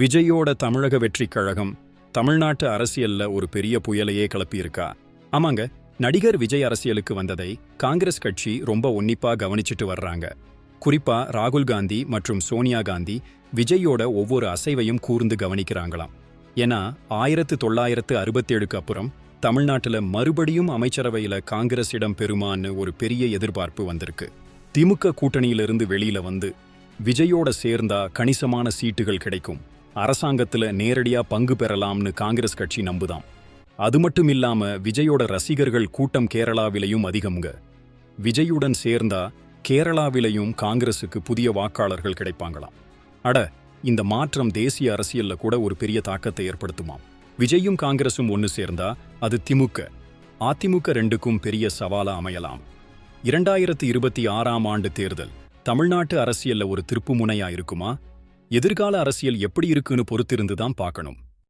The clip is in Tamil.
விஜயோட தமிழக வெற்றிக் கழகம் தமிழ்நாட்டு அரசியல்ல ஒரு பெரிய புயலையே கிளப்பியிருக்கா. ஆமாங்க நடிகர் விஜய் அரசியலுக்கு வந்ததை காங்கிரஸ் கட்சி ரொம்ப உன்னிப்பா கவனிச்சிட்டு வர்றாங்க. குறிப்பா ராகுல் காந்தி மற்றும் சோனியா காந்தி விஜயோட ஒவ்வொரு அசைவையும் கூர்ந்து கவனிக்கிறாங்களாம். ஏன்னா ஆயிரத்து தொள்ளாயிரத்து அறுபத்தேழுக்கு அப்புறம் தமிழ்நாட்டுல மறுபடியும் அமைச்சரவையில காங்கிரஸ் இடம் பெறுமான்னு ஒரு பெரிய எதிர்பார்ப்பு வந்திருக்கு. திமுக கூட்டணியிலிருந்து வெளியில வந்து விஜயோட சேர்ந்தா கணிசமான சீட்டுகள் கிடைக்கும். அரசாங்கத்துல நேரடியா பங்கு பெறலாம்னு காங்கிரஸ் கட்சி நம்புதான் அது மட்டும் இல்லாம விஜயோட ரசிகர்கள் கூட்டம் கேரளாவிலையும் அதிகம்ங்க. விஜயுடன் சேர்ந்தா கேரளாவிலையும் காங்கிரசுக்கு புதிய வாக்காளர்கள் கிடைப்பாங்களாம். அட இந்த மாற்றம் தேசிய அரசியல்ல கூட ஒரு பெரிய தாக்கத்தை ஏற்படுத்துமாம். விஜயும் காங்கிரசும் ஒன்னு சேர்ந்தா அது திமுக. அதிமுக ரெண்டுக்கும் பெரிய சவாலா அமையலாம். இரண்டாயிரத்து இருபத்தி ஆறாம் ஆண்டு தேர்தல் தமிழ்நாட்டு அரசியல்ல ஒரு திருப்புமுனையா இருக்குமா? எதிர்கால அரசியல் எப்படி இருக்குன்னு பொறுத்திருந்து தான் பார்க்கணும்.